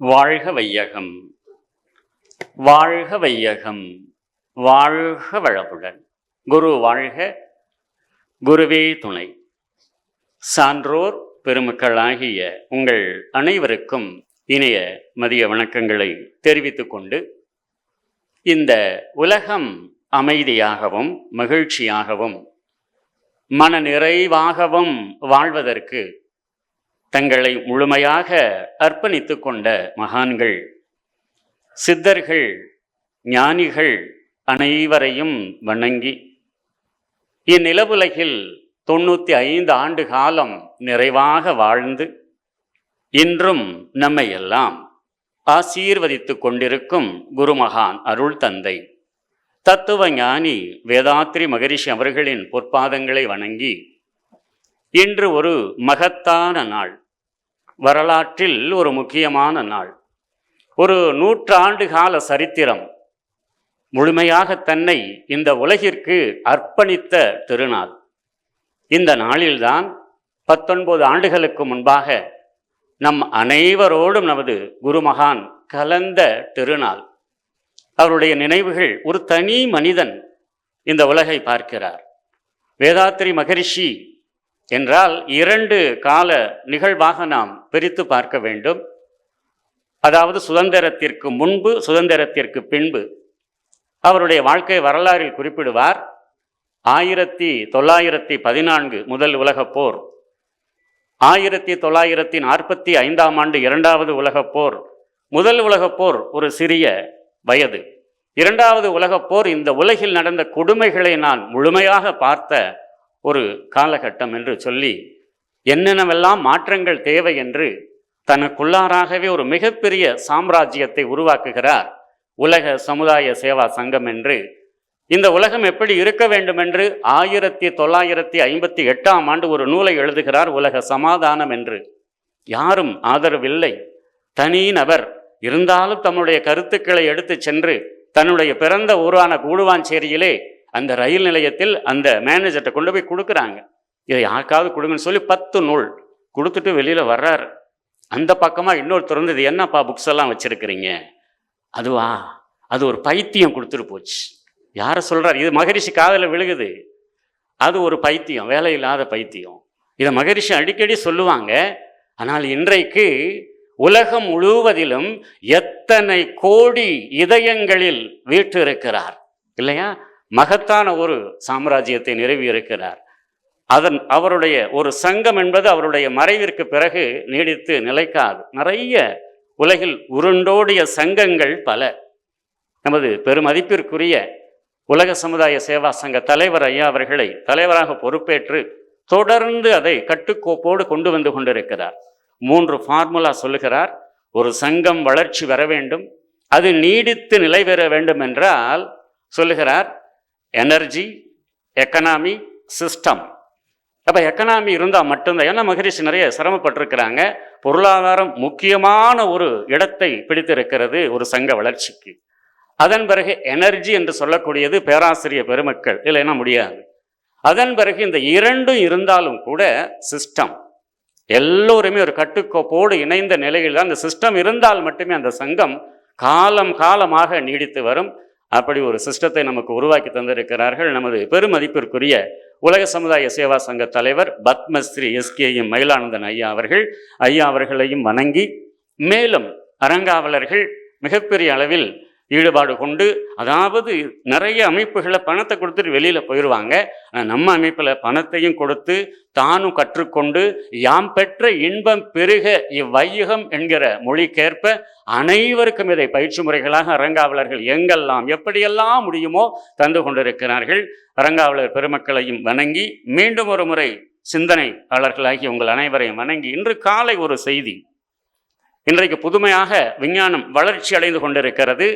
வாழ்க வையகம். வாழ்க வையகம். வாழ்க வளமுடன். குரு வாழ்க குருவே துணை. சான்றோர் பெருமக்களாகிய உங்கள் அனைவருக்கும் இணைய மதிய வணக்கங்களை தெரிவித்துக் கொண்டு இந்த உலகம் அமைதியாகவும் மகிழ்ச்சியாகவும் மன நிறைவாகவும் வாழ்வதற்கு தங்களை முழுமையாக அர்ப்பணித்து கொண்ட மகான்கள் சித்தர்கள் ஞானிகள் அனைவரையும் வணங்கி இந்நிலவுலகில் தொண்ணூற்றி ஐந்து ஆண்டு காலம் நிறைவாக வாழ்ந்து இன்றும் நம்மை எல்லாம் ஆசீர்வதித்து கொண்டிருக்கும் குருமகான் அருள் தந்தை தத்துவ ஞானி வேதாத்ரி மகரிஷி அவர்களின் பொற்பாதங்களை வணங்கி இன்று ஒரு மகத்தான நாள். வரலாற்றில் ஒரு முக்கியமான நாள். ஒரு நூற்றாண்டு கால சரித்திரம். முழுமையாக தன்னை இந்த உலகிற்கு அர்ப்பணித்த திருநாள். இந்த நாளில்தான் பத்தொன்பது ஆண்டுகளுக்கு முன்பாக நம் அனைவரோடும் நமது குருமகான் கலந்த திருநாள். அவருடைய நினைவுகள் ஒரு தனி மனிதன் இந்த உலகை பார்க்கிறார். வேதாத்திரி மகரிஷி என்றால் இரண்டு கால நிகழ்வாக நாம் பிரித்து பார்க்க வேண்டும். அதாவது சுதந்திரத்திற்கு முன்பு சுதந்திரத்திற்கு பின்பு. அவருடைய வாழ்க்கை வரலாறில் குறிப்பிடுவார். ஆயிரத்தி தொள்ளாயிரத்தி பதினான்கு முதல் உலகப் போர். ஆயிரத்தி தொள்ளாயிரத்தி நாற்பத்தி ஐந்தாம் ஆண்டு இரண்டாவது உலகப் போர். முதல் உலகப் போர் ஒரு சிறிய வயது. இரண்டாவது உலகப் போர் இந்த உலகில் நடந்த கொடுமைகளை நான் முழுமையாக பார்த்த ஒரு காலகட்டம் என்று சொல்லி என்னென்னவெல்லாம் மாற்றங்கள் தேவை என்று தனக்குள்ளாராகவே ஒரு மிகப்பெரிய சாம்ராஜ்யத்தை உருவாக்குகிறார் உலக சமுதாய சேவா சங்கம் என்று. இந்த உலகம் எப்படி இருக்க வேண்டும் என்று ஆயிரத்தி தொள்ளாயிரத்தி ஐம்பத்தி எட்டாம் ஆண்டு ஒரு நூலை எழுதுகிறார் உலக சமாதானம் என்று. யாரும் ஆதரவில்லை. தனி நபர் இருந்தாலும் தம்முடைய கருத்துக்களை எடுத்து சென்று தன்னுடைய பிறந்த ஊரான கூடுவாஞ்சேரியிலே அந்த ரயில் நிலையத்தில் அந்த மேனேஜர்கிட்ட கொண்டு போய் கொடுக்குறாங்க. இதை யாருக்காவது கொடுங்கன்னு சொல்லி பத்து நூல் கொடுத்துட்டு வெளியில் வர்றாரு. அந்த பக்கமாக இன்னொரு திறந்து இது என்னப்பா புக்ஸ் எல்லாம் வச்சுருக்கிறீங்க? அதுவா? அது ஒரு பைத்தியம் கொடுத்துட்டு போச்சு. யாரை சொல்கிறார் இது மகரிஷி காதில் விழுகுது. அது ஒரு பைத்தியம் வேலை இல்லாத பைத்தியம். இதை மகரிஷி அடிக்கடி சொல்லுவாங்க. ஆனால் இன்றைக்கு உலகம் முழுவதிலும் எத்தனை கோடி இதயங்களில் வீட்டு இருக்கிறார் இல்லையா? மகத்தான ஒரு சாம்ராஜ்யத்தை நிறைவியிருக்கிறார் அதன் அவருடைய ஒரு சங்கம் என்பது அவருடைய மறைவிற்கு பிறகு நீடித்து நிலைக்காது. நிறைய உலகில் உருண்டோடிய சங்கங்கள் பல. நமது பெருமதிப்பிற்குரிய உலக சமுதாய சேவா சங்க தலைவர் ஐயா அவர்களை தலைவராக பொறுப்பேற்று தொடர்ந்து அதை கட்டுக்கோப்போடு கொண்டு வந்து கொண்டிருக்கிறார். மூன்று ஃபார்முலா சொல்லுகிறார். ஒரு சங்கம் வளர்ச்சி வர வேண்டும். அது நீடித்து நிலை பெற வேண்டும் என்றால் சொல்லுகிறார். எனர்ஜி எக்கனாமி சிஸ்டம் அப்போ எக்கனாமி இருந்தால் மட்டும்தான். ஏன்னா மகரிஷி நிறைய சிரமப்பட்டிருக்கிறாங்க. பொருளாதாரம் முக்கியமான ஒரு இடத்தை பிடித்திருக்கிறது ஒரு சங்க வளர்ச்சிக்கு. அதன் பிறகு எனர்ஜி என்று சொல்லக்கூடியது பேராசிரியர் பெருமக்கள். இல்லைன்னா முடியாது? அதன் பிறகு இந்த இரண்டும் இருந்தாலும் கூட சிஸ்டம் எல்லோருமே ஒரு கட்டுக்கோப்போடு இணைந்த நிலையில் தான் அந்த சிஸ்டம் இருந்தால் மட்டுமே அந்த சங்கம் காலம் காலமாக நீடித்து வரும். அப்படி ஒரு சிஸ்டத்தை நமக்கு உருவாக்கி தந்திருக்கிறார்கள். நமது பெருமதிப்பிற்குரிய உலக சமுதாய சேவா சங்க தலைவர் பத்மஸ்ரீ எஸ்கேஎம் மயிலானந்தன் ஐயா அவர்கள் ஐயா அவர்களையும் வணங்கி மேலும் அரங்காவலர்கள் மிகப்பெரிய அளவில் ஈடுபாடு கொண்டு அதாவது நிறைய அமைப்புகளை பணத்தை கொடுத்துட்டு வெளியில் போயிடுவாங்க ஆனால் நம்ம அமைப்பில் பணத்தையும் கொடுத்து தானும் கற்றுக்கொண்டு யாம் பெற்ற இன்பம் பெருக இவ்வையகம் என்கிற மொழிக்கேற்ப அனைவருக்கும் இதை பயிற்சி முறைகளாக அரங்காவலர்கள் எங்கெல்லாம் எப்படியெல்லாம் முடியுமோ தந்து கொண்டிருக்கிறார்கள் அரங்காவலர் பெருமக்களையும் வணங்கி மீண்டும் ஒரு முறை சிந்தனையாளர்களாகி உங்கள் அனைவரையும் வணங்கி இன்று காலை ஒரு செய்தி. இன்றைக்கு புதுமையாக விஞ்ஞானம் வளர்ச்சி அடைந்து கொண்டிருக்கிறது.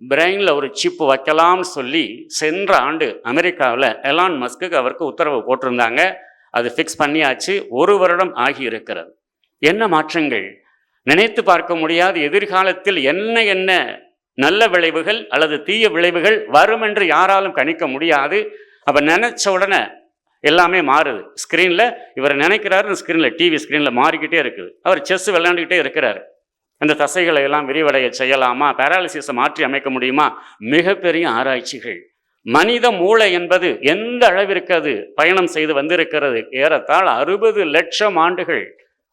பிரெயினில் ஒரு சிப்பு வைக்கலாம்னு சொல்லி சென்ற ஆண்டு அமெரிக்காவில் எலான் மஸ்க்கு அவருக்கு உத்தரவு போட்டிருந்தாங்க. அது ஃபிக்ஸ் பண்ணியாச்சு. ஒரு வருடம் ஆகி இருக்கிறது. என்ன மாற்றங்கள்? நினைத்து பார்க்க முடியாத எதிர்காலத்தில் என்ன என்ன நல்ல விளைவுகள் அல்லது தீய விளைவுகள் வரும் என்று யாராலும் கணிக்க முடியாது. அப்போ நினச்ச உடனே எல்லாமே மாறுது. ஸ்க்ரீனில் இவர் நினைக்கிறாரு ஸ்க்ரீனில் டிவி ஸ்க்ரீனில் மாறிக்கிட்டே இருக்குது. அவர் செஸ் விளையாண்டுக்கிட்டே இருக்கிறார். அந்த தசைகளை எல்லாம் விரிவடைய செய்யலாமா? பேராலிசிஸை மாற்றி அமைக்க முடியுமா? மிகப்பெரிய ஆராய்ச்சிகள். மனித மூளை என்பது எந்த அளவிற்கு அது பயணம் செய்து வந்திருக்கிறது? ஏறத்தாழ அறுபது லட்சம் ஆண்டுகள்.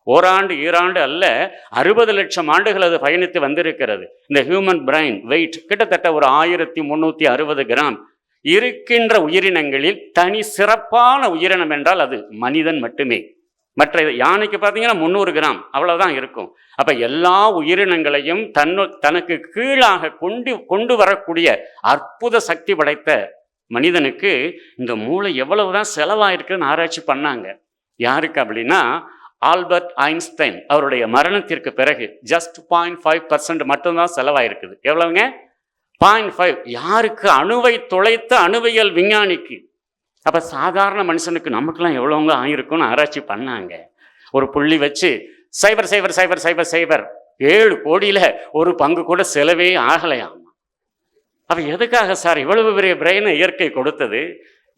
ஓராண்டு ஈராண்டு அல்ல அறுபது லட்சம் ஆண்டுகள் அது பயணித்து வந்திருக்கிறது. இந்த ஹியூமன் பிரைன் வெயிட் கிட்டத்தட்ட ஒரு ஆயிரத்தி முந்நூற்றி அறுபது கிராம். இருக்கின்ற உயிரினங்களில் தனி சிறப்பான உயிரினம் என்றால் அது மனிதன் மட்டுமே. மற்ற யானைக்கு பார்த்தீங்கன்னா முந்நூறு கிராம் அவ்வளோதான் இருக்கும். அப்போ எல்லா உயிரினங்களையும் தன்னு தனக்கு கீழாக கொண்டு கொண்டு வரக்கூடிய அற்புத சக்தி படைத்த மனிதனுக்கு இந்த மூளை எவ்வளவுதான் செலவாயிருக்குன்னு ஆராய்ச்சி பண்ணாங்க. யாருக்கு அப்படின்னா ஆல்பர்ட் ஐன்ஸ்டைன் அவருடைய மரணத்திற்கு பிறகு ஜஸ்ட் பாயிண்ட் ஃபைவ் பர்சன்ட் மட்டும்தான் செலவாயிருக்குது. எவ்வளவுங்க? பாயிண்ட் ஃபைவ் யாருக்கு அணுவை துளைத்த அணுவியல் விஞ்ஞானிக்கு. அப்போ சாதாரண மனுஷனுக்கு நமக்கெல்லாம் எவ்வளோங்க ஆயிருக்கும்னு ஆராய்ச்சி பண்ணாங்க. ஒரு புள்ளி வச்சு சைபர் சைபர் சைபர் சைபர் சைபர். ஏழு கோடியில் ஒரு பங்கு கூட செலவே ஆகலையாம். அப்போ எதுக்காக சார் இவ்வளவு பெரிய பிரெயினை இயற்கை கொடுத்தது?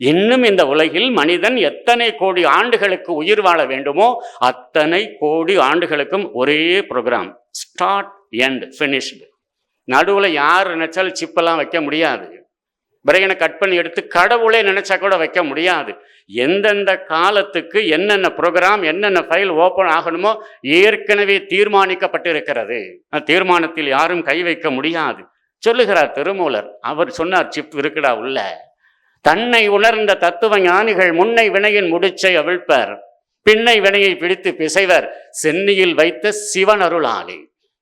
இன்னும் இந்த உலகில் மனிதன் எத்தனை கோடி ஆண்டுகளுக்கு உயிர் வாழ வேண்டுமோ அத்தனை கோடி ஆண்டுகளுக்கும் ஒரே ப்ரோக்ராம் ஸ்டார்ட் எண்ட் ஃபினிஷ்டு நடுவில் யார் நினைச்சாலும் சிப்பெல்லாம் வைக்க முடியாது. பிரெயினை கட் பண்ணி எடுத்து கடவுளே நினச்சா கூட வைக்க முடியாது. எந்தெந்த காலத்துக்கு என்னென்ன ப்ரோக்ராம் என்னென்ன ஃபைல் ஓப்பன் ஆகணுமோ ஏற்கனவே தீர்மானிக்கப்பட்டிருக்கிறது. அந்த தீர்மானத்தில் யாரும் கை வைக்க முடியாது. சொல்லுகிறார் திருமூலர். அவர் சொன்னார் சிப் இருக்குடா உள்ள. தன்னை உணர்ந்த தத்துவ ஞானிகள் முன்னை வினையின் முடிச்சை அவிழ்ப்பர். பின்னை வினையை பிடித்து பிசைவர். சென்னியில் வைத்த சிவன் அருளாளி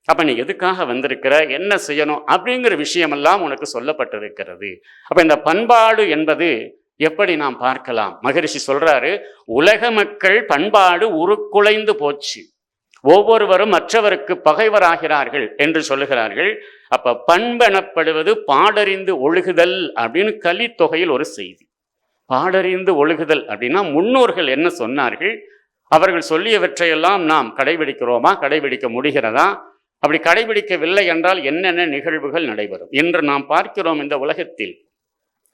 அப்போ நீ எதுக்காக வந்திருக்கிற? என்ன செய்யணும்? அப்படிங்கிற விஷயமெல்லாம் உனக்கு சொல்லப்பட்டிருக்கிறது. அப்போ இந்த பண்பாடு என்பது எப்படி நாம் பார்க்கலாம்? மகரிஷி சொல்றாரு உலக மக்கள் பண்பாடு உருக்குலைந்து போச்சு. ஒவ்வொருவரும் மற்றவருக்கு பகைவராகிறார்கள் என்று சொல்லுகிறார்கள். அப்ப பண்பெனப்படுவது பாடறிந்து ஒழுகுதல் அப்படின்னு கலித்தொகையில் ஒரு செய்தி. பாடறிந்து ஒழுகுதல் அப்படின்னா முன்னோர்கள் என்ன சொன்னார்கள்? அவர்கள் சொல்லியவற்றையெல்லாம் நாம் கடைபிடிக்கிறோமா? கடைபிடிக்க முடிகிறதா? அப்படி கடைபிடிக்கவில்லை என்றால் என்னென்ன நிகழ்வுகள் நடைபெறும்? இன்று நாம் பார்க்கிறோம் இந்த உலகத்தில்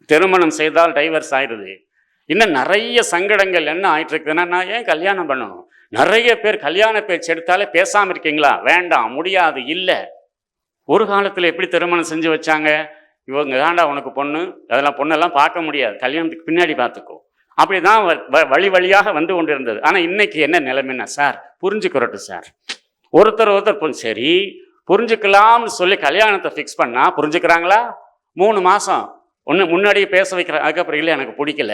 திருமணம் செய்தால் டைவர்ஸ் ஆயிடுது. இன்னும் நிறைய சங்கடங்கள் என்ன ஆயிட்டு இருக்குதுன்னா நான் ஏன் கல்யாணம் பண்ணணும்? நிறைய பேர் கல்யாண பேச்சு எடுத்தாலே பேசாமல் இருக்கீங்களா? வேண்டாம் முடியாது இல்லை. ஒரு காலத்தில் எப்படி திருமணம் செஞ்சு வச்சாங்க? இவங்க தாண்டா உனக்கு பொண்ணு? அதெல்லாம் பொண்ணெல்லாம் பார்க்க முடியாது. கல்யாணத்துக்கு பின்னாடி பார்த்துக்கோ. அப்படிதான் வ- வ- வழி வழியாக வந்து கொண்டிருந்தது. ஆனால் இன்னைக்கு என்ன நிலைமைன்னா சார் புரிஞ்சுக்கிறட்டும் சார். ஒருத்தர் ஒருத்தர் கொஞ்சம் சரி புரிஞ்சுக்கலாம்னு சொல்லி கல்யாணத்தை ஃபிக்ஸ் பண்ணால் புரிஞ்சுக்கிறாங்களா? மூணு மாதம் ஒன்று முன்னாடியே பேச வைக்கிற அதுக்கப்புறம் இல்லை எனக்கு பிடிக்கல.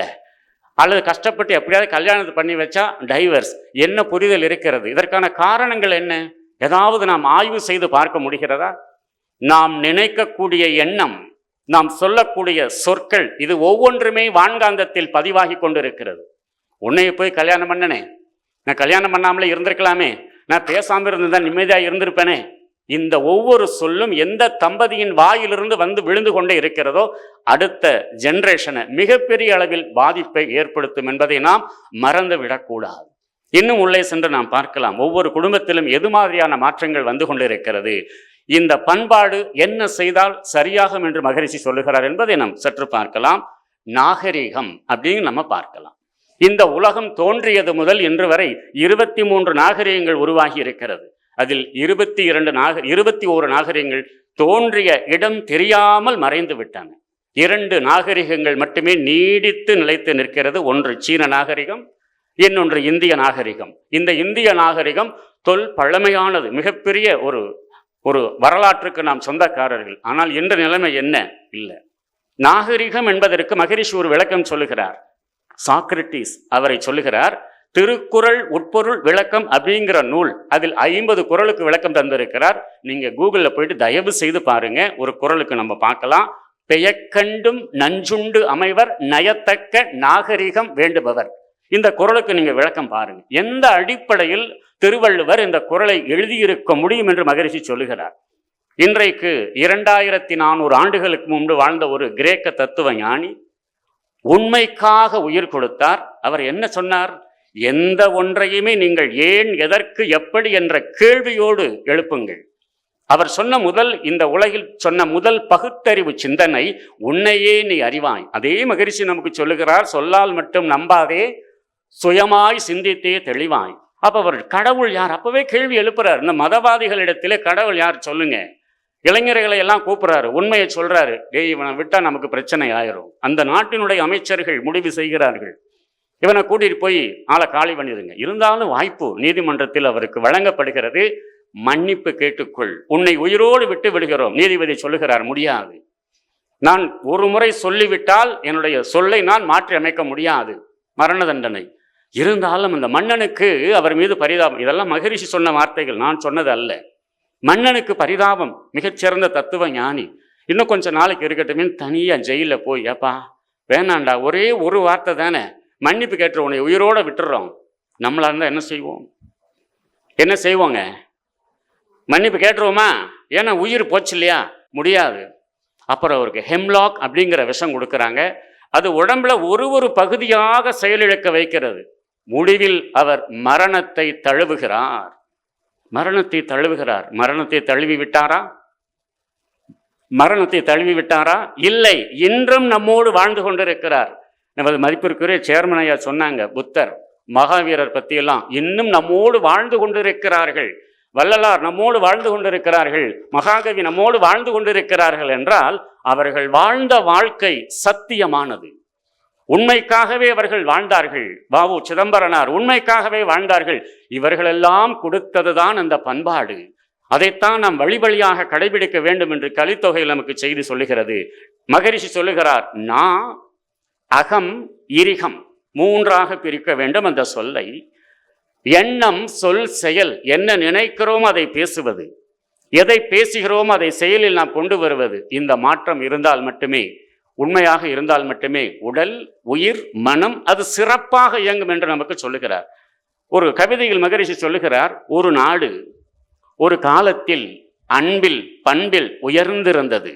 அல்லது கஷ்டப்பட்டு எப்படியாவது கல்யாணத்தை பண்ணி வச்சா டைவர்ஸ் என்ன புரிதல் இருக்கிறது? இதற்கான காரணங்கள் என்ன? ஏதாவது நாம் ஆய்வு செய்து பார்க்க முடிகிறதா? நாம் நினைக்கக்கூடிய எண்ணம் நாம் சொல்லக்கூடிய சொற்கள் இது ஒவ்வொன்றுமே வான்காந்தத்தில் பதிவாகி கொண்டிருக்கிறது. உன்னைய போய் கல்யாணம் பண்ணனே. நான் கல்யாணம் பண்ணாமலே இருந்திருக்கலாமே. நான் பேசாம இருந்திருந்தா நிம்மதியா இருந்திருப்பேனே. இந்த ஒவ்வொரு சொல்லும் எந்த தம்பதியின் வாயிலிருந்து வந்து விழுந்து கொண்டே இருக்கிறதோ அடுத்த ஜெனரேஷனை மிகப்பெரிய அளவில் பாதிப்பை ஏற்படுத்தும் என்பதை நாம் மறந்து விடக்கூடாது இன்னும் உள்ளே சென்று நாம் பார்க்கலாம். ஒவ்வொரு குடும்பத்திலும் எது மாதிரியான மாற்றங்கள் வந்து கொண்டிருக்கிறது? இந்த பண்பாடு என்ன செய்தால் சரியாகும் என்று மகரிஷி சொல்லுகிறார் என்பதை நாம் சற்று பார்க்கலாம். நாகரிகம் அப்படின்னு நம்ம பார்க்கலாம். இந்த உலகம் தோன்றியது முதல் இன்று வரை இருபத்தி மூன்று நாகரிகங்கள் உருவாகி இருக்கிறது அதில் இருபத்தி இரண்டு நாக இருபத்தி ஓரு நாகரிகங்கள் தோன்றிய இடம் தெரியாமல் மறைந்து விட்டன. இரண்டு நாகரிகங்கள் மட்டுமே நீடித்து நிலைத்து நிற்கிறது. ஒன்று சீன நாகரிகம் இன்னொன்று இந்திய நாகரிகம். இந்த இந்திய நாகரிகம் தொல் பழமையானது. மிகப்பெரிய ஒரு ஒரு வரலாற்றுக்கு நாம் சொந்தக்காரர்கள். ஆனால் இன்று நிலைமை என்ன? இல்லை. நாகரிகம் என்பதற்கு மகரிஷி ஒரு விளக்கம் சொல்லுகிறார். சாக்ரட்டிஸ் அவரை சொல்லுகிறார் திருக்குறள் உட்பொருள் விளக்கம் அப்படிங்கிற நூல் அதில் ஐம்பது குறளுக்கு விளக்கம் தந்திருக்கிறார். நீங்க கூகுளில் போயிட்டு தயவு செய்து பாருங்க ஒரு குறளுக்கு நம்ம பார்க்கலாம். பெயக்கண்டும் நஞ்சுண்டு அமைவர் நயத்தக்க நாகரிகம் வேண்டுபவர். இந்த குறளுக்கு நீங்க விளக்கம் பாருங்க. எந்த அடிப்படையில் திருவள்ளுவர் இந்த குறளை எழுதியிருக்க முடியும் என்று மகரிஷி சொல்லுகிறார். இன்றைக்கு இரண்டாயிரத்தி நானூறு ஆண்டுகளுக்கு முன்பு வாழ்ந்த ஒரு கிரேக்க தத்துவ ஞானி உண்மைக்காக உயிர் கொடுத்தார். அவர் என்ன சொன்னார்? எந்த ஒன்றையுமே நீங்கள் ஏன் எதற்கு எப்படி என்ற கேள்வியோடு எழுப்புங்கள். அவர் சொன்ன முதல் இந்த உலகில் சொன்ன முதல் பகுத்தறிவு சிந்தனை உன்னையே நீ அறிவாய். அதே மகிழ்ச்சி நமக்கு சொல்லுகிறார் சொல்லால் மட்டும் நம்பாதே சுயமாய் சிந்தித்தே தெளிவாய். அப்ப அவர் கடவுள் யார்? அப்பவே கேள்வி எழுப்புறார். இந்த மதவாதிகளிடத்திலே கடவுள் யார்? சொல்லுங்க. இளைஞர்களை எல்லாம் கூப்பிடுறாரு. உண்மையை சொல்றாரு. டேய் இவனை விட்டா நமக்கு பிரச்சனை ஆயிரும். அந்த நாட்டினுடைய அமைச்சர்கள் முடிவு செய்கிறார்கள். இவனை கூட்டிட்டு போய் ஆளை காலி பண்ணிடுங்க. இருந்தாலும் வாய்ப்பு நீதிமன்றத்தில் அவருக்கு வழங்கப்படுகிறது. மன்னிப்பு கேட்டுக்கொள். உன்னை உயிரோடு விட்டு விடுகிறோம். நீதிபதி சொல்லுகிறார். முடியாது. நான் ஒரு முறை சொல்லிவிட்டால் என்னுடைய சொல்லை நான் மாற்றி அமைக்க முடியாது. மரண தண்டனை. இருந்தாலும் அந்த மன்னனுக்கு அவர் மீது பரிதாபம். இதெல்லாம் மகரிஷி சொன்ன வார்த்தைகள். நான் சொன்னது அல்ல. மன்னனுக்கு பரிதாபம் மிகச்சிறந்த தத்துவ ஞானி. இன்னும் கொஞ்சம் நாளைக்கு இருக்கட்டுமே தனியாக ஜெயிலில் போய் ஏப்பா வேணாண்டா ஒரே ஒரு வார்த்தை தானே. மன்னிப்பு கேட்டு உன்னை உயிரோட விட்டுறோம். நம்மளாக இருந்தால் என்ன செய்வோம்? என்ன செய்வோங்க? மன்னிப்பு கேட்டுருவோமா? ஏன்னா உயிர் போச்சு இல்லையா? முடியாது. அப்புறம் அவருக்கு ஹெம்லாக் அப்படிங்கிற விஷம் கொடுக்குறாங்க. அது உடம்புல ஒரு ஒரு பகுதியாக செயலிழக்க வைக்கிறது. முடிவில் அவர் மரணத்தை தழுவுகிறார். மரணத்தை தழுவுகிறார். மரணத்தை தழுவி விட்டாரா மரணத்தை தழுவி விட்டாரா இல்லை. இன்றும் நம்மோடு வாழ்ந்து கொண்டிருக்கிறார். நமது மதிப்பிற்குரிய சேர்மன் ஐயா சொன்னாங்க புத்தர் மகாவீரர் பற்றியெல்லாம் இன்னும் நம்மோடு வாழ்ந்து கொண்டிருக்கிறார்கள். வள்ளலார் நம்மோடு வாழ்ந்து கொண்டிருக்கிறார்கள். மகாகவி நம்மோடு வாழ்ந்து கொண்டிருக்கிறார்கள் என்றால் அவர்கள் வாழ்ந்த வாழ்க்கை சத்தியமானது. உண்மைக்காகவே அவர்கள் வாழ்ந்தார்கள். பாபு சிதம்பரனார் உண்மைக்காகவே வாழ்ந்தார்கள். இவர்களெல்லாம் கொடுத்ததுதான் அந்த பண்பாடு. அதைத்தான் நாம் வழி வழியாக கடைபிடிக்க வேண்டும் என்று கலித்தொகையில் நமக்கு செய்தி சொல்லுகிறது. மகரிஷி சொல்லுகிறார் நான் அகம் இரிகம் மூன்றாக பிரிக்க வேண்டும் அந்த சொல்லை. எண்ணம் சொல் செயல் என்ன நினைக்கிறோம் அதை பேசுவது. எதை பேசுகிறோம் அதை செயலில் நாம் கொண்டு வருவது. இந்த மாற்றம் இருந்தால் மட்டுமே உண்மையாக இருந்தால் மட்டுமே உடல் உயிர் மனம் அது சிறப்பாக இயங்கும் என்று நமக்கு சொல்லுகிறார். ஒரு கவிதையில் மகரிஷி சொல்லுகிறார் ஒரு நாடு ஒரு காலத்தில் அன்பில் பண்பில் உயர்ந்திருந்தது.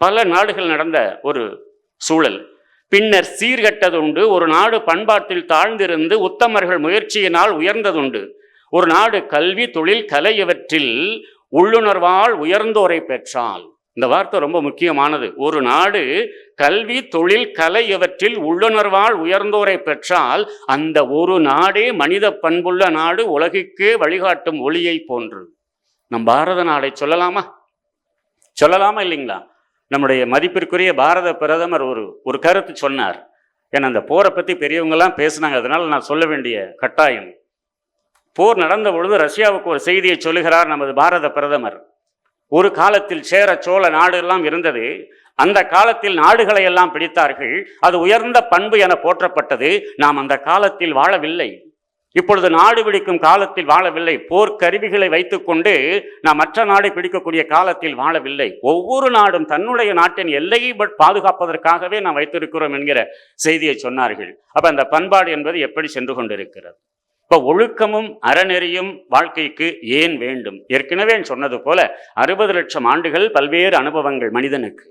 பல நாடுகள் நடந்த ஒரு சூழல். பின்னர் சீர்கட்டதுண்டு ஒரு நாடு பண்பாட்டில் தாழ்ந்திருந்து உத்தமர்கள் முயற்சியினால் உயர்ந்ததுண்டு. ஒரு நாடு கல்வி தொழில் கலை இவற்றில் உள்ளுணர்வால் உயர்ந்தோரை பெற்றால் இந்த வார்த்தை ரொம்ப முக்கியமானது. ஒரு நாடு கல்வி தொழில் கலை இவற்றில் உள்ளுணர்வால் உயர்ந்தோரை பெற்றால் அந்த ஒரு நாடே மனித பண்புள்ள நாடு உலகுக்கே வழிகாட்டும் ஒளியை போன்று. நம் பாரத நாடை சொல்லலாமா? சொல்லலாமா இல்லைங்களா? நம்முடைய மதிப்பிற்குரிய பாரத பிரதமர் ஒரு ஒரு கருத்து சொன்னார். ஏன்னா அந்த போரை பற்றி பெரியவங்கெல்லாம் பேசினாங்க. அதனால் நான் சொல்ல வேண்டிய கட்டாயம். போர் நடந்த பொழுது ரஷ்யாவுக்கு ஒரு செய்தியை சொல்லுகிறார் நமது பாரத பிரதமர். ஒரு காலத்தில் சேர சோழ நாடு எல்லாம் இருந்தது. அந்த காலத்தில் நாடுகளை எல்லாம் பிடித்தார்கள். அது உயர்ந்த பண்பு என போற்றப்பட்டது. நாம் அந்த காலத்தில் வாழவில்லை. இப்பொழுது நாடு பிடிக்கும் காலத்தில் வாழவில்லை. போர்க்கருவிகளை வைத்துக்கொண்டு நாம் மற்ற நாடை பிடிக்கக்கூடிய காலத்தில் வாழவில்லை. ஒவ்வொரு நாடும் தன்னுடைய நாட்டின் எல்லையை பட் பாதுகாப்பதற்காகவே நாம் வைத்திருக்கிறோம் என்கிற செய்தியை சொன்னார்கள். அப்ப அந்த பண்பாடு என்பது எப்படி சென்று கொண்டிருக்கிறது? இப்போ ஒழுக்கமும் அறநெறியும் வாழ்க்கைக்கு ஏன் வேண்டும்? ஏற்கனவே சொன்னது போல அறுபது லட்சம் ஆண்டுகள் பல்வேறு அனுபவங்கள் மனிதனுக்கு.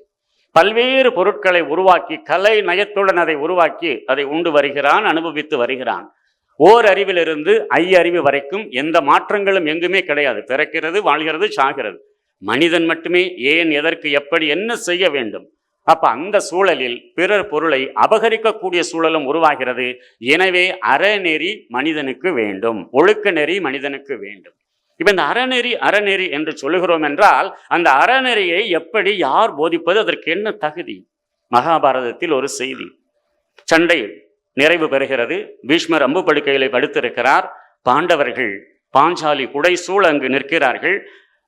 பல்வேறு பொருட்களை உருவாக்கி கலை நயத்துடன் அதை உருவாக்கி அதை உண்டு வருகிறான் அனுபவித்து வருகிறான். ஓர் அறிவிலிருந்து ஐ அறிவு வரைக்கும் எந்த மாற்றங்களும் எங்குமே கிடையாது. பிறக்கிறது வாழ்கிறது சாகிறது. மனிதன் மட்டுமே ஏன் எதற்கு எப்படி என்ன செய்ய வேண்டும்? அப்ப அந்த சூழலில் பிறர் பொருளை அபகரிக்கக்கூடிய சூழலும் உருவாகிறது. எனவே அறநெறி மனிதனுக்கு வேண்டும். ஒழுக்க நெறி மனிதனுக்கு வேண்டும். இப்ப இந்த அறநெறி அறநெறி என்று சொல்லுகிறோம் என்றால் அந்த அறநெறியை எப்படி யார் போதிப்பது? அதற்கு என்ன தகுதி? மகாபாரதத்தில் ஒரு செய்தி. சண்டை நிறைவு பெறுகிறது. பீஷ்மர் அம்பு படுக்கையிலே படுத்திருக்கிறார் பாண்டவர்கள் பாஞ்சாலி குடை சூழ அங்கு நிற்கிறார்கள்.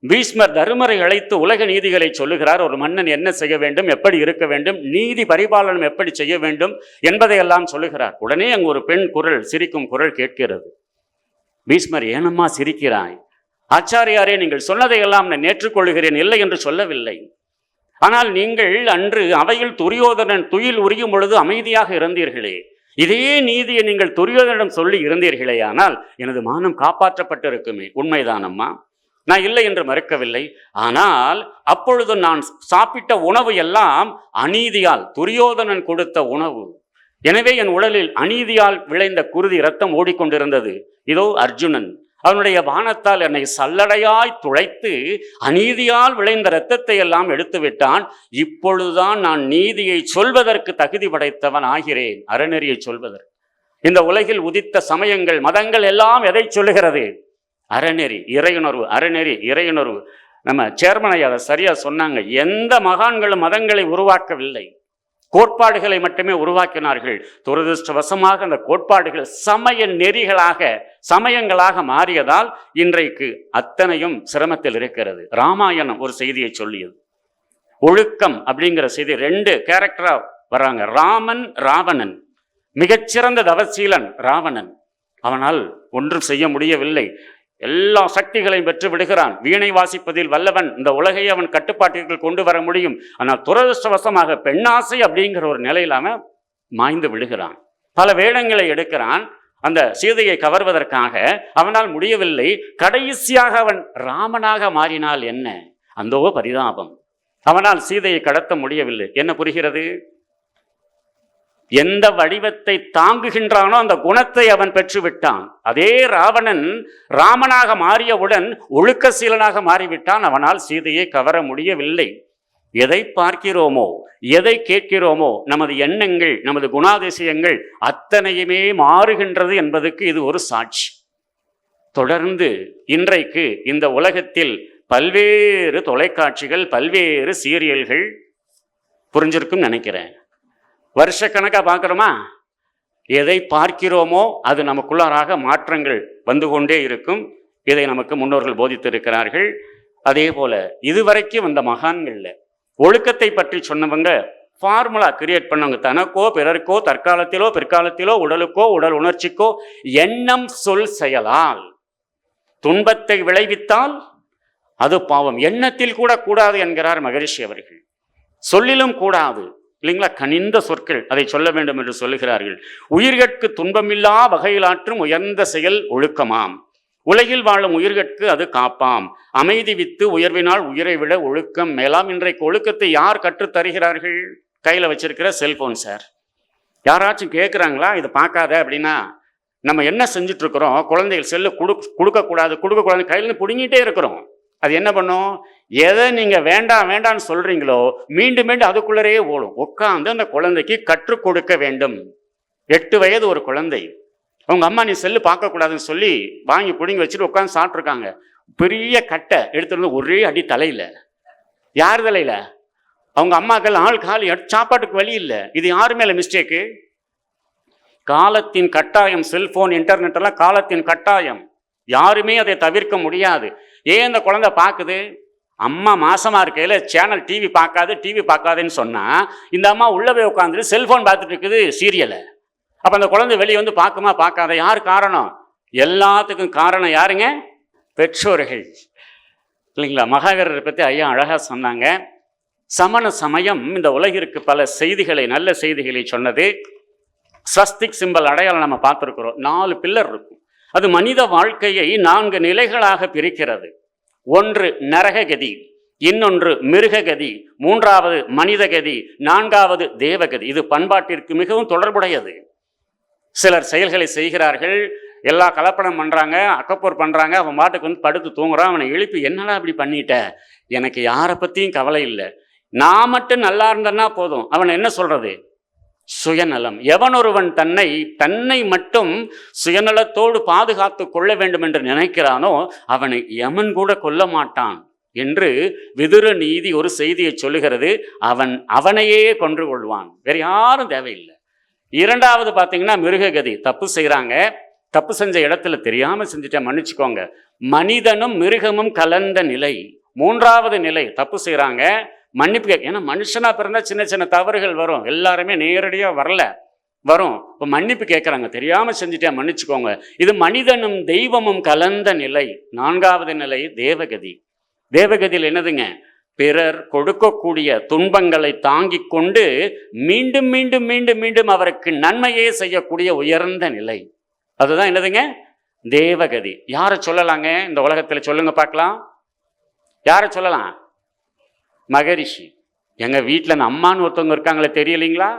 பீஷ்மர் தருமரை அழைத்து உலக நீதிகளை சொல்லுகிறார். ஒரு மன்னன் என்ன செய்ய வேண்டும்? எப்படி இருக்க வேண்டும்? நீதி பரிபாலனம் எப்படி செய்ய வேண்டும்? என்பதையெல்லாம் சொல்லுகிறார். உடனே அங்கு ஒரு பெண் குரல் சிரிக்கும் குரல் கேட்கிறது. பீஷ்மர் ஏனம்மா சிரிக்கிறாய்? ஆச்சாரியாரே நீங்கள் சொன்னதையெல்லாம் நான் ஏற்றுக்கொள்கிறேன். இல்லை என்று சொல்லவில்லை. ஆனால் நீங்கள் அன்று அவையில் துரியோதனன் துயில் உரியும் பொழுது அமைதியாக இருந்தீர்களே. இதே நீதியை நீங்கள் துரியோதனிடம் சொல்லி இருந்தீர்களே. ஆனால் எனது மானம் காப்பாற்றப்பட்டிருக்குமே. உண்மைதானம்மா? நான் இல்லை என்று மறுக்கவில்லை. ஆனால் அப்பொழுது நான் சாப்பிட்ட உணவு எல்லாம் அநீதியால் துரியோதனன் கொடுத்த உணவு. எனவே என் உடலில் அநீதியால் விளைந்த குருதி ரத்தம் ஓடிக்கொண்டிருந்தது. இதோ அர்ஜுனன் அவனுடைய வானத்தால் என்னை சல்லடையாய் துளைத்து அநீதியால் விளைந்த இரத்தத்தை எல்லாம் எடுத்து விட்டான் இப்பொழுதுதான் நான் நீதியை சொல்வதற்கு தகுதி படைத்தவன் ஆகிறேன். அறநெறியை சொல்வதற்கு. இந்த உலகில் உதித்த சமயங்கள் மதங்கள் எல்லாம் எதை சொல்லுகிறது? அறநெறி இறையுணர்வு அறநெறி இறையுணர்வு. நம்ம சேர்மன் ஐயா அதை சரியாக சொன்னாங்க. எந்த மகான்களும் மதங்களை உருவாக்கவில்லை? கோட்பாடுகளை மட்டுமே உருவாக்கினார்கள். துரதிருஷ்டவசமாக அந்த கோட்பாடுகள் சமய நெறிகளாக சமயங்களாக மாறியதால் இன்றைக்கு அத்தனையும் சிரமத்தில் இருக்கிறது. ராமாயணம் ஒரு செய்தியை சொல்லியது. ஒழுக்கம் அப்படிங்கிற செய்தி ரெண்டு கேரக்டரா வராங்க ராமன் ராவணன். மிகச்சிறந்த தவசீலன் ராவணன். அவனால் ஒன்றும் செய்ய முடியவில்லை. எல்லா சக்திகளையும் பெற்று விடுகிறான். வீணை வாசிப்பதில் வல்லவன் இந்த உலகையை அவன் கட்டுப்பாட்டிற்குள் கொண்டு வர முடியும். ஆனால் துரதிருஷ்டவசமாக பெண்ணாசை அப்படிங்கிற ஒரு நிலையில் அவன் மாய்ந்து விடுகிறான். பல வேடங்களை எடுக்கிறான். அந்த சீதையை கவர்வதற்காக அவனால் முடியவில்லை. கடைசியாக அவன் ராமனாக மாறினால் என்ன? அந்தோ பரிதாபம். அவனால் சீதையை கடத்த முடியவில்லை. என்ன புரிகிறது? எந்த வடிவத்தை தாங்குகின்றானோ அந்த குணத்தை அவன் பெற்றுவிட்டான். அதே ராவணன் ராமனாக மாறியவுடன் ஒழுக்க சீலனாக மாறிவிட்டான். அவனால் சீதையை கவர முடியவில்லை. எதை பார்க்கிறோமோ எதை கேட்கிறோமோ நமது எண்ணங்கள் நமது குணாதிசயங்கள் அத்தனையுமே மாறுகின்றது என்பதுக்கு இது ஒரு சாட்சி. தொடர்ந்து இன்றைக்கு இந்த உலகத்தில் பல்வேறு தொலைக்காட்சிகள் பல்வேறு சீரியல்கள் புரிஞ்சிருக்கும் நினைக்கிறேன். வருஷக்கணக்காக பார்க்குறோமா? எதை பார்க்கிறோமோ அது நமக்குள்ளாராக மாற்றங்கள் வந்து கொண்டே இருக்கும். இதை நமக்கு முன்னோர்கள் போதித்திருக்கிறார்கள். அதே போல் இதுவரைக்கும் வந்த மகான்களில் ஒழுக்கத்தை பற்றி சொன்னவங்க ஃபார்முலா கிரியேட் பண்ணவங்க தனக்கோ பிறருக்கோ தற்காலத்திலோ பிற்காலத்திலோ உடலுக்கோ உடல் உணர்ச்சிக்கோ எண்ணம் சொல் செயலால் துன்பத்தை விளைவித்தால் அது பாவம். எண்ணத்தில் கூட கூடாது என்கிறார் மகரிஷி அவர்கள். சொல்லிலும் கூடாது. இல்லைங்களா? கனிந்த சொற்கள் அதை சொல்ல வேண்டும் என்று சொல்லுகிறார்கள். உயிர்கட்கு துன்பமில்லா வகையிலாற்றும் உயர்ந்த செயல் ஒழுக்கமாம். உலகில் வாழும் உயிர்கட்கு அது காப்பாம். அமைதி வித்து உயர்வினால் உயிரை விட ஒழுக்கம் மேலாம். இன்றைக்கு ஒழுக்கத்தை யார் கற்றுத் தருகிறார்கள்? கையில் வச்சிருக்கிற செல்போன் சார் யாராச்சும் கேட்குறாங்களா இதை பார்க்காத அப்படின்னா நம்ம என்ன செஞ்சுட்ருக்குறோம் குழந்தைகள் செல்லு கொடு கொடுக்கக்கூடாது கொடுக்கக்கூடாது கையிலேருந்து பிடுங்கிட்டே இருக்கிறோம். அது என்ன பண்ணும்? எதை நீங்கள் வேண்டாம் வேண்டாம்னு சொல்கிறீங்களோ மீண்டும் மீண்டும் அதுக்குள்ளரையே ஓடும். உட்காந்து அந்த குழந்தைக்கு கற்றுக் கொடுக்க வேண்டும். எட்டு வயது ஒரு குழந்தை. அவங்க அம்மா நீ செல்லு பார்க்கக்கூடாதுன்னு சொல்லி வாங்கி பிடுங்கி வச்சுட்டு உட்காந்து சாப்பிட்ருக்காங்க பெரிய கட்டை எடுத்துட்டு வந்து ஒரே அடி தலையில். யார் தலையில்? அவங்க அம்மாக்கள் ஆள் காலி சாப்பாட்டுக்கு வழி இல்லை. இது யாரு மேலே மிஸ்டேக்கு காலத்தின் கட்டாயம் செல்போன் இன்டர்நெட் எல்லாம் காலத்தின் கட்டாயம். யாருமே அதை தவிர்க்க முடியாது. ஏன் இந்த குழந்தை பார்க்குது? அம்மா மாசமாக இருக்கையில் சேனல் டிவி பார்க்காது டிவி பார்க்காதுன்னு சொன்னால் இந்த அம்மா உள்ளே போய் உட்காந்துட்டு செல்ஃபோன் பார்த்துட்டு இருக்குது சீரியலை அப்போ அந்த குழந்தை வெளியே வந்து பார்க்குமா பார்க்காத? யார் காரணம்? எல்லாத்துக்கும் காரணம் யாருங்க? பெற்றோர்கள். இல்லைங்களா? மகாவீரரை பற்றி ஐயா அழகாக சொன்னாங்க. சமண சமயம் இந்த உலகிற்கு பல செய்திகளை நல்ல செய்திகளை சொன்னது. ஸ்வஸ்திக் சிம்பல் அடையாளம் நம்ம பார்த்துருக்குறோம். நாலு பில்லர் இருக்கும். அது மனித வாழ்க்கையை நான்கு நிலைகளாக பிரிக்கிறது. ஒன்று நரககதி இன்னொன்று மிருககதி மூன்றாவது மனிதகதி நான்காவது தேவகதி. இது பண்பாட்டிற்கு மிகவும் தொடர்புடையது. சிலர் செயல்களை செய்கிறார்கள் எல்லா கலப்படம் பண்ணுறாங்க அக்கப்போர் பண்ணுறாங்க அவன் பாட்டுக்கு வந்து படுத்து தூங்குறான் அவனை எழுப்பி என்னடா இப்படி பண்ணிட்ட? எனக்கு யாரை பற்றியும் கவலை இல்லை. நான் மட்டும் நல்லா இருந்தேன்னா போதும். அவன் என்ன சொல்கிறது சுயநலம். எவனொருவன் தன்னை தன்னை மட்டும் சுயநலத்தோடு பாதுகாத்து கொள்ள வேண்டும் என்று நினைக்கிறானோ அவனை யமன் கூட கொல்ல மாட்டான் என்று விதுர நீதி ஒரு செய்தியை சொல்லுகிறது. அவன் அவனையே கொன்று கொள்வான். வேற யாரும் தேவையில்லை. இரண்டாவது பார்த்தீங்கன்னா மிருககதி. தப்பு செய்கிறாங்க. தப்பு செஞ்ச இடத்துல தெரியாமல் செஞ்சுட்டேன் மன்னிச்சுக்கோங்க. மனிதனும் மிருகமும் கலந்த நிலை. மூன்றாவது நிலை தப்பு செய்கிறாங்க. மன்னிப்பு கேட்க ஏன்னா மனுஷனா பிறந்தால் சின்ன சின்ன தவறுகள் வரும். எல்லாருமே நேரடியாக வரல. வரும். இப்போ மன்னிப்பு கேட்குறாங்க தெரியாமல் செஞ்சுட்டேன் மன்னிச்சுக்கோங்க. இது மனிதனும் தெய்வமும் கலந்த நிலை. நான்காவது நிலை தேவகதி. தேவகதியில் என்னதுங்க? பிறர் கொடுக்கக்கூடிய துன்பங்களை தாங்கிக் கொண்டு மீண்டும் மீண்டும் மீண்டும் மீண்டும் அவருக்கு நன்மையே செய்யக்கூடிய உயர்ந்த நிலை. அதுதான் என்னதுங்க? தேவகதி. யாரை சொல்லலாங்க? இந்த உலகத்தில் சொல்லுங்க பார்க்கலாம். யாரை சொல்லலாம்? மகரிஷி. எங்கள் வீட்டில் அந்த அம்மான்னு ஒருத்தவங்க இருக்காங்களே தெரியலைங்களா?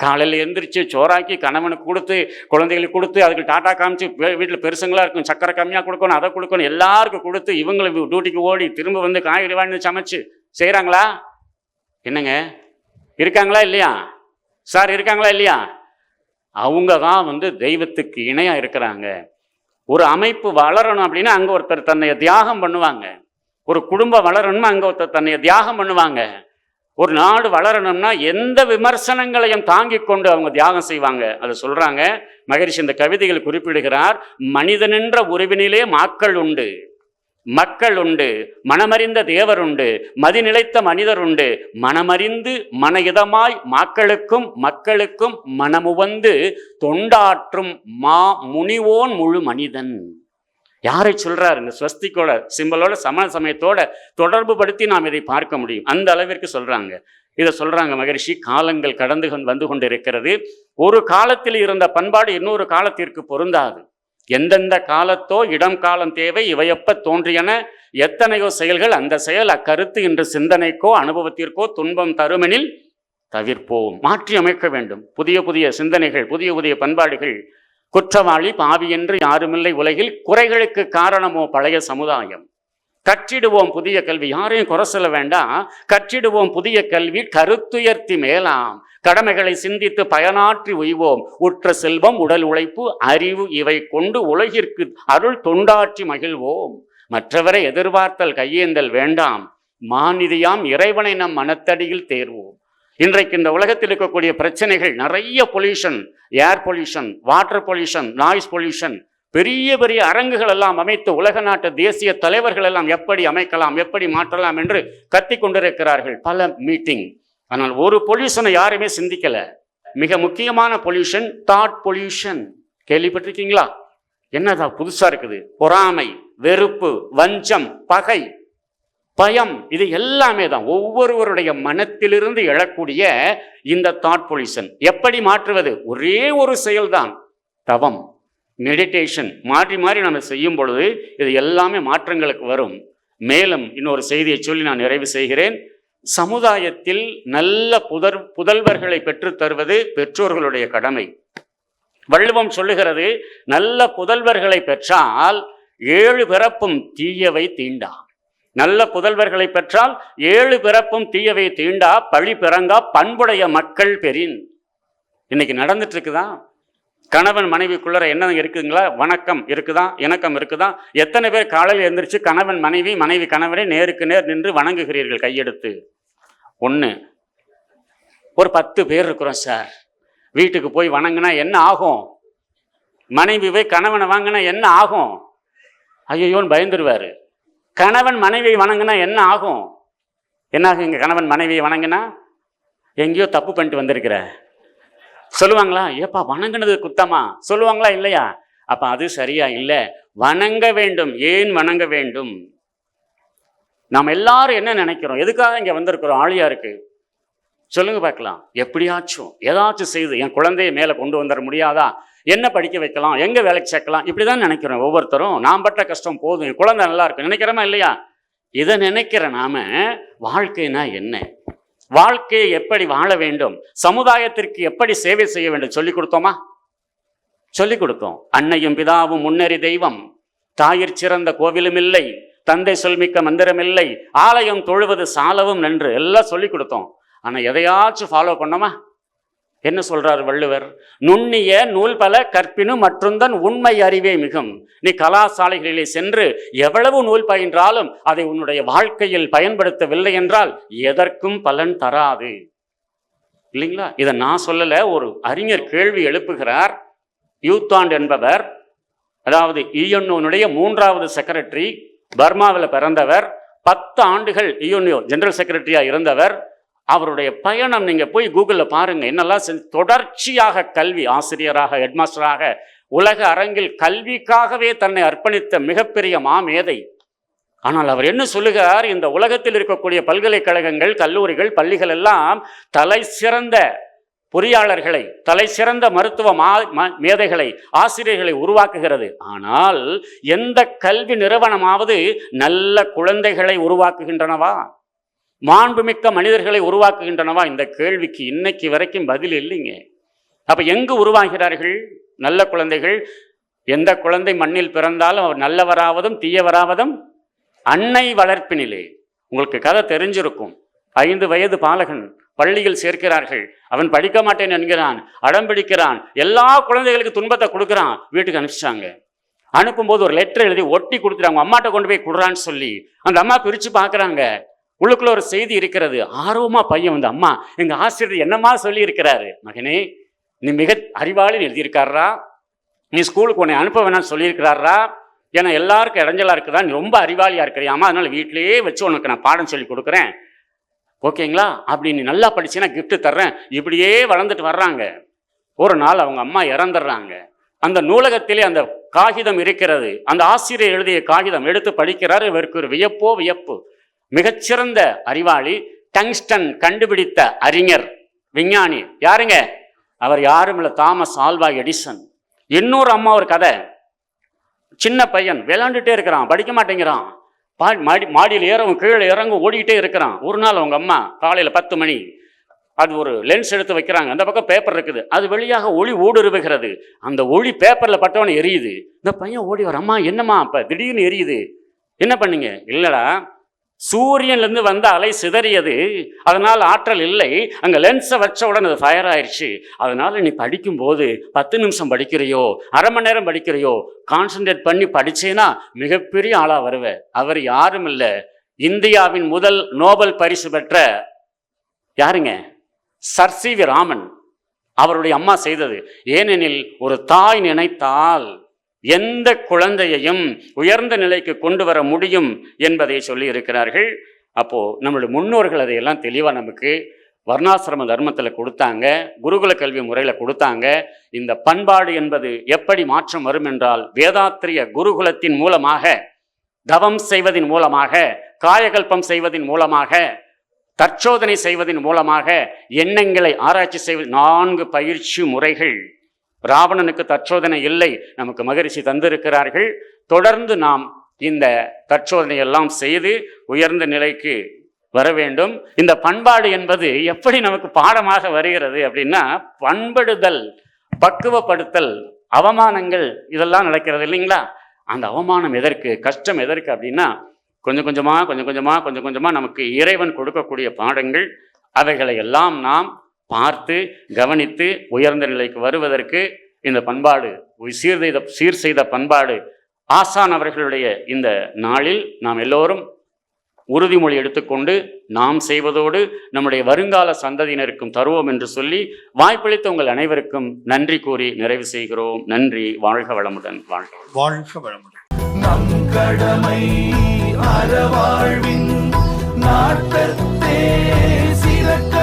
காலையில் எந்திரிச்சு சோறாக்கி கணவனுக்கு கொடுத்து குழந்தைகளுக்கு கொடுத்து அதுக்கு டாட்டா காமிச்சு வீட்டில் பெருசுங்களாக இருக்கும் சக்கரை கம்மியாக கொடுக்கணும் அதை கொடுக்கணும் எல்லாருக்கும் கொடுத்து இவங்களை டியூட்டிக்கு ஓடி திரும்ப வந்து காய்கறி வாங்கி சமைச்சு செய்கிறாங்களா என்னங்க? இருக்காங்களா இல்லையா? சார் இருக்காங்களா இல்லையா? அவங்க தான் வந்து தெய்வத்துக்கு இணையாக இருக்கிறாங்க. ஒரு அமைப்பு வளரணும் அப்படின்னா அங்கே ஒருத்தர் தன்னை தியாகம் பண்ணுவாங்க. ஒரு குடும்பம் வளரணும்னா அங்கே ஒருத்தர் தன்னை தியாகம் பண்ணுவாங்க. ஒரு நாடு வளரணும்னா எந்த விமர்சனங்களையும் தாங்கி கொண்டு அவங்க தியாகம் செய்வாங்க. அதை சொல்கிறாங்க மகரிஷி இந்த கவிதைகள் குறிப்பிடுகிறார் மனிதனென்ற உறவினிலே மாக்கள் உண்டு மக்கள் உண்டு மனமறிந்த தேவர் உண்டு மதிநிலைத்த மனிதர் உண்டு. மனமறிந்து மனஇதமாய் மாக்களுக்கும் மக்களுக்கும் மனமுவந்து தொண்டாற்றும் மா முனிவோன் முழு மனிதன். யாரை சொல்றாரு? இந்த ஸ்வஸ்திக்கோட சிம்பலோட சமண சமயத்தோட தொடர்பு படுத்தி நாம் இதை பார்க்க முடியும். அந்த அளவிற்கு சொல்றாங்க. இதை சொல்றாங்க மகரிஷி காலங்கள் கடந்து கொண்டு- வந்து கொண்டிருக்கிறது. ஒரு காலத்தில் இருந்த பண்பாடு இன்னொரு காலத்திற்கு பொருந்தாது. எந்தெந்த காலத்தோ இடம் காலம் தேவை இவையப்ப தோன்றியன. எத்தனையோ செயல்கள் அந்த செயல் அக்கருத்து இன்று சிந்தனைக்கோ அனுபவத்திற்கோ துன்பம் தருமெனில் தவிர்ப்போம். மாற்றி அமைக்க வேண்டும். புதிய புதிய சிந்தனைகள் புதிய புதிய பண்பாடுகள் குற்றவாளி பாவி என்று யாருமில்லை உலகில். குறைகளுக்கு காரணமோ பழைய சமுதாயம். கற்றிடுவோம் புதிய கல்வி. யாரையும் குறை சொல்ல வேண்டாம் கற்றிடுவோம் புதிய கல்வி. கருத்துயர்த்தி மேலாம். கடமைகளை சிந்தித்து பயனாற்றி உய்வோம். உற்ற செல்வம் உடல் உழைப்பு அறிவு இவை கொண்டு உலகிற்கு அருள் தொண்டாற்றி மகிழ்வோம். மற்றவரை எதிர்பார்த்தல் கையேந்தல் வேண்டாம். மாநிதியாம் இறைவனை நம் மனத்தடியில் தேர்வோம். இன்றைக்கு இந்த உலகத்தில் இருக்கக்கூடிய பிரச்சனைகள் நிறைய pollution air pollution water pollution noise pollution பெரிய பெரிய அரங்குகள் எல்லாம் அமைத்து உலக நாட்டு தேசிய தலைவர்கள் எல்லாம் எப்படி அமைக்கலாம் எப்படி மாற்றலாம் என்று கத்தி கொண்டிருக்கிறார்கள். பல மீட்டிங் ஆனால் ஒரு பொல்யூஷனை யாருமே சிந்திக்கல. மிக முக்கியமான பொல்யூஷன் தாட் பொல்யூஷன் கேள்விப்பட்டிருக்கீங்களா? என்னதான் புதுசா இருக்குது? பொறாமை வெறுப்பு வஞ்சம் பகை. பயம் இது எல்லாமே தான். ஒவ்வொருவருடைய மனத்திலிருந்து எழக்கூடிய இந்த தாட் பொல்யூஷன் எப்படி மாற்றுவது? ஒரே ஒரு செயல்தான். தவம் மெடிடேஷன் மாற்றி மாறி நம்ம செய்யும் பொழுது இது எல்லாமே மாற்றங்களுக்கு வரும். மேலும் இன்னொரு செய்தியை சொல்லி நான் நிறைவு செய்கிறேன். சமுதாயத்தில் நல்ல புதர் புதல்வர்களை பெற்றுத் தருவது பெற்றோர்களுடைய கடமை. வள்ளுவம் சொல்லுகிறது நல்ல புதல்வர்களை பெற்றால் ஏழு பிறப்பும் தீயவை தீண்டா. நல்ல புதல்வர்களை பெற்றால் ஏழு பிறப்பும் தீயவை தீண்டா பழி பிறங்கா பண்புடைய மக்கள் பெறின். இன்னைக்கு நடந்துட்டு இருக்குதா? கணவன் மனைவிக்குள்ளற என்ன இருக்குதுங்களா? வணக்கம் இருக்குதா? இணக்கம் இருக்குதா? எத்தனை பேர் காலையில் எந்திரிச்சு கணவன் மனைவி மனைவி கணவனை நேருக்கு நேர் நின்று வணங்குகிறீர்கள் கையெடுத்து? ஒன்று ஒரு பத்து பேர் இருக்கிறோம் சார். வீட்டுக்கு போய் வணங்கினா என்ன ஆகும்? மனைவி போய் கணவனை வாங்கினா என்ன ஆகும்? ஐயோன்னு பயந்துருவாரு. கணவன் மனைவியை வணங்கினா என்ன ஆகும்? என்ன ஆகும் இங்கே கணவன் மனைவியை வணங்கினா? எங்கேயோ தப்பு பண்ணிட்டு வந்திருக்கிற. சொல்லுவாங்களா? ஏப்பா வணங்கினது குத்தமா? சொல்லுவாங்களா இல்லையா? அப்போ அது சரியா இல்லை. வணங்க வேண்டும். ஏன் வணங்க வேண்டும்? நாம் எல்லாரும் என்ன நினைக்கிறோம்? எதுக்காக இங்கே வந்திருக்கிறோம்? ஆழியாருக்கு. சொல்லுங்க பார்க்கலாம். எப்படியாச்சும் ஏதாச்சும் செய்து என் குழந்தைய மேலே கொண்டு வந்துட முடியாதா? என்ன படிக்க வைக்கலாம்? எங்க வேலைக்கு சேர்க்கலாம்? இப்படிதான் நினைக்கிறோம் ஒவ்வொருத்தரும். நான் பட்ட கஷ்டம் போதும். என் குழந்தை நல்லா இருக்கு. நினைக்கிறோமா இல்லையா? இதை நினைக்கிற நாம வாழ்க்கைனா என்ன? வாழ்க்கையை எப்படி வாழ வேண்டும்? சமுதாயத்திற்கு எப்படி சேவை செய்ய வேண்டும்? சொல்லிக் கொடுத்தோமா? சொல்லிக் கொடுத்தோம். அன்னையும் பிதாவும் முன்னறி தெய்வம். தாயிற் சிறந்த கோவிலும் இல்லை. தந்தை சொல்மிக்க மந்திரமில்லை ஆலயம் தொழுவது சாலவும் நன்று. எல்லாம் சொல்லிக் கொடுத்தோம். ஆனால் எதையாச்சும் ஃபாலோ பண்ணோமா? என்ன சொல்றார் வள்ளுவர்? நுண்ணிய நூல் பல கற்பினும் மற்றும்தான் உண்மை அறிவே மிகும். நீ கலாசாலைகளிலே சென்று எவ்வளவு நூல் பயின்றாலும் அதை உன்னுடைய வாழ்க்கையில் பயன்படுத்தவில்லை என்றால் எதற்கும் பலன் தராது. இல்லைங்களா? இதை நான் சொல்லல ஒரு அறிஞர் கேள்வி எழுப்புகிறார். யூத்தாண்ட் என்பவர் அதாவது இஎன்ஓனுடைய மூன்றாவது செக்ரட்டரி பர்மாவில் பிறந்தவர் பத்து ஆண்டுகள் இஎன்ஓ ஜெனரல் செக்ரட்டரியாக இருந்தவர். அவருடைய பயணம் நீங்கள் போய் கூகுளில் பாருங்கள் என்னெல்லாம் செஞ்சு தொடர்ச்சியாக கல்வி ஆசிரியராக ஹெட்மாஸ்டராக உலக அரங்கில் கல்விக்காகவே தன்னை அர்ப்பணித்த மிகப்பெரிய மாமேதை. ஆனால் அவர் என்ன சொல்லுகிறார்? இந்த உலகத்தில் இருக்கக்கூடிய பல்கலைக்கழகங்கள் கல்லூரிகள் பள்ளிகள் எல்லாம் தலை சிறந்த பொறியாளர்களை தலை சிறந்த மருத்துவ மா ம- மேதைகளை ஆசிரியர்களை உருவாக்குகிறது. ஆனால் எந்த கல்வி நிறுவனமாவது நல்ல குழந்தைகளை உருவாக்குகின்றனவா? மாண்புமிக்க மனிதர்களை உருவாக்குகின்றனவா? இந்த கேள்விக்கு இன்னைக்கு வரைக்கும் பதில் இல்லைங்க. அப்போ எங்கு உருவாகிறார்கள்? நல்ல குழந்தைகள். எந்த குழந்தை மண்ணில் பிறந்தாலும் அவர் நல்லவராவதும் தீயவராவதும்? அன்னை வளர்ப்பினிலே. உங்களுக்கு கதை தெரிஞ்சிருக்கும். ஐந்து வயது பாலகன் பள்ளியில் சேர்க்கிறார்கள். அவன் படிக்க மாட்டேன் என்கிறான். அடம் பிடிக்கிறான். எல்லா குழந்தைகளுக்கு துன்பத்தை கொடுக்குறான். வீட்டுக்கு அனுப்பிச்சிட்டாங்க. அனுப்பும்போது ஒரு லெட்டர் எழுதி ஒட்டி கொடுத்துட்டாங்க அம்மாட்ட கொண்டு போய் கொடுறான்னு சொல்லி அந்த அம்மா பிரித்து பார்க்குறாங்க. உள்ளுக்குள்ள ஒரு செய்தி இருக்கிறது. ஆர்வமா பையன் வந்து அம்மா எங்க ஆசிரியர் என்னம்மா சொல்லி இருக்கிறாரு மகனே நீ மிக அறிவாளின்னு எழுதியிருக்காரா நீ ஸ்கூலுக்கு உன்னை அனுப்ப வேணாம்னு சொல்லியிருக்கிறாரா ஏன்னா எல்லாருக்கும் இடைஞ்சலா இருக்குதா? நீ ரொம்ப அறிவாளியா இருக்கிறியாமா அதனால வீட்டிலேயே வச்சு உனக்கு நான் பாடம் சொல்லி கொடுக்குறேன். ஓகேங்களா? அப்படி நீ நல்லா படிச்சீன்னா கிஃப்ட் தர்றேன். இப்படியே வளர்ந்துட்டு வர்றாங்க. ஒரு நாள் அவங்க அம்மா இறந்துடுறாங்க. அந்த நூலகத்திலே அந்த காகிதம் இருக்கிறது. அந்த ஆசிரியர் எழுதிய காகிதம் எடுத்து படிக்கிறார். இவருக்கு ஒரு வியப்போ வியப்பு. மிகச்சிறந்த அறிவாளி டங்ஸ்டன் கண்டுபிடித்த அறிஞர் விஞ்ஞானி. யாருங்க? அவர் யாரும் இல்லை தாமஸ் ஆல்வா எடிசன். இன்னொரு அம்மா ஒரு கதை. சின்ன பையன் விளாண்டுட்டே இருக்கிறான் படிக்க மாட்டேங்கிறான். பா- மாடி மாடியில் ஏறவும் கீழே இறங்கும் ஓடிக்கிட்டே இருக்கிறான். ஒரு நாள் அவங்க அம்மா காலையில் பத்து மணி அது ஒரு லென்ஸ் எடுத்து வைக்கிறாங்க. அந்த பக்கம் பேப்பர் இருக்குது. அது வெளியாக ஒளி ஊடுருவுகிறது. அந்த ஒளி பேப்பரில் பட்டவன எரியுது. இந்த பையன் ஓடி வர அம்மா என்னம்மா அப்போ திடீர்னு எரியுது. என்ன பண்ணீங்க? இல்லைடா சூரியன்லேருந்து வந்த அலை சிதறியது. அதனால் ஆற்றல் இல்லை. அங்கே லென்ஸை வச்ச உடனே அது ஃபயர் ஆயிடுச்சு அதனால் நீ படிக்கும்போது பத்து நிமிஷம் படிக்கிறையோ அரை மணி நேரம் படிக்கிறையோ கான்சென்ட்ரேட் பண்ணி படித்தேன்னா மிகப்பெரிய ஆளாக வருவ. அவர் யாரும் இல்லை. இந்தியாவின் முதல் நோபல் பரிசு பெற்ற யாருங்க? Sir C V Raman. அவருடைய அம்மா செய்தது. ஏனெனில் ஒரு தாய் நினைத்தால் எந்த குழந்தையையும் உயர்ந்த நிலைக்கு கொண்டு வர முடியும் என்பதை சொல்லி இருக்கிறார்கள் அப்போது நம்மளுடைய முன்னோர்கள் அதையெல்லாம் தெளிவாக நமக்கு வர்ணாசிரம தர்மத்தில் கொடுத்தாங்க குருகுல கல்வி முறையில் கொடுத்தாங்க. இந்த பண்பாடு என்பது எப்படி மாற்றம் வரும் என்றால் வேதாத்திரிய குருகுலத்தின் மூலமாக தவம் செய்வதின் மூலமாக காயகல்பம் செய்வதின் மூலமாக தற்சோதனை செய்வதன் மூலமாக எண்ணங்களை ஆராய்ச்சி செய்வது நான்கு பயிற்சி முறைகள். ராவணனுக்கு தற்சோதனை இல்லை நமக்கு மகரிஷி தந்திருக்கிறார்கள். தொடர்ந்து நாம் இந்த தற்சோதனை எல்லாம் செய்து உயர்ந்த நிலைக்கு வர வேண்டும். இந்த பண்பாடு என்பது எப்படி நமக்கு பாடமாக வருகிறது அப்படின்னா பண்படுதல் பக்குவப்படுத்தல் அவமானங்கள் இதெல்லாம் நடக்கிறது இல்லைங்களா? அந்த அவமானம் எதற்கு கஷ்டம் எதற்கு அப்படின்னா கொஞ்சம் கொஞ்சமாக கொஞ்சம் கொஞ்சமாக கொஞ்சம் கொஞ்சமாக நமக்கு இறைவன் கொடுக்கக்கூடிய பாடங்கள் அவைகளை எல்லாம் நாம் பார்த்து கவனித்து உயர்ந்த நிலைக்கு வருவதற்கு இந்த பண்பாடு உய் சீர் செய்த சீர் செய்த பண்பாடு ஆசான் அவர்களுடைய இந்த நாளில் நாம் எல்லோரும் உறுதிமொழி எடுத்துக்கொண்டு நாம் செய்வதோடு நம்முடைய வருங்கால சந்ததியினருக்கும் தருவோம் என்று சொல்லி வாய்ப்பளித்த உங்கள் அனைவருக்கும் நன்றி கூறி நிறைவு செய்கிறோம். நன்றி. வாழ்க வளமுடன். வாழ்க வளமுடன். வாழ்க வளமுடன். நம் கடமை அறவாழ்வின் நாட்டத்தே சிறக்க